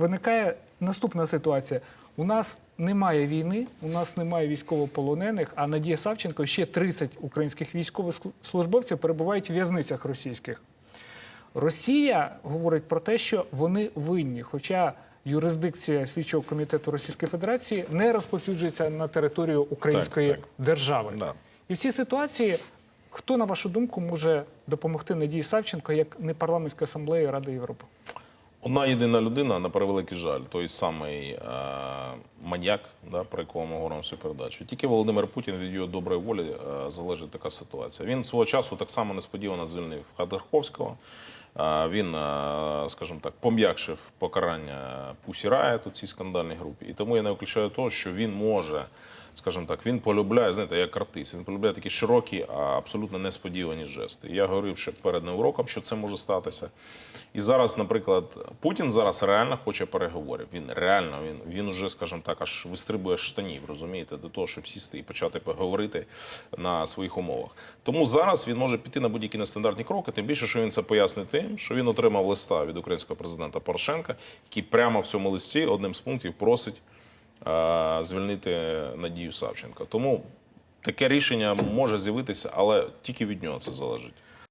виникає наступна ситуація. У нас немає війни, у нас немає військовополонених, а Надія Савченко ще 30 українських військовослужбовців перебувають у в'язницях російських. Росія говорить про те, що вони винні, хоча юрисдикція слідчого комітету Російської Федерації не розповсюджується на територію української Так, так. держави. Да. І в цій ситуації хто, на вашу думку, може допомогти Надії Савченко як не парламентська асамблея Ради Європи? Одна єдина людина, на превеликий жаль, той самий е, маньяк, да, про якого ми говоримо всю передачу. Тільки Володимир Путін від його доброї волі е, залежить така ситуація. Він свого часу так само несподівано звільнив Ходорковського. Він, скажімо так, пом'якшив покарання Пусі Райт у цій скандальній групі. І тому я не виключаю того, що він може, скажімо так, він полюбляє, знаєте, як артист, він полюбляє такі широкі, а абсолютно несподівані жести. Я говорив ще перед Новим що це може статися. І зараз, наприклад, Путін зараз реально хоче переговорів. Він реально він, він уже, скажімо так, аж вистрибує штанів, розумієте, до того, щоб сісти і почати поговорити на своїх умовах. Тому зараз він може піти на будь-які нестандартні кроки, тим більше, що він це пояснить тим, що він отримав листа від українського президента Порошенка, який прямо в цьому листі одним з пунктів просить е, звільнити Надію Савченко. Тому таке рішення може з'явитися, але тільки від нього це залежить.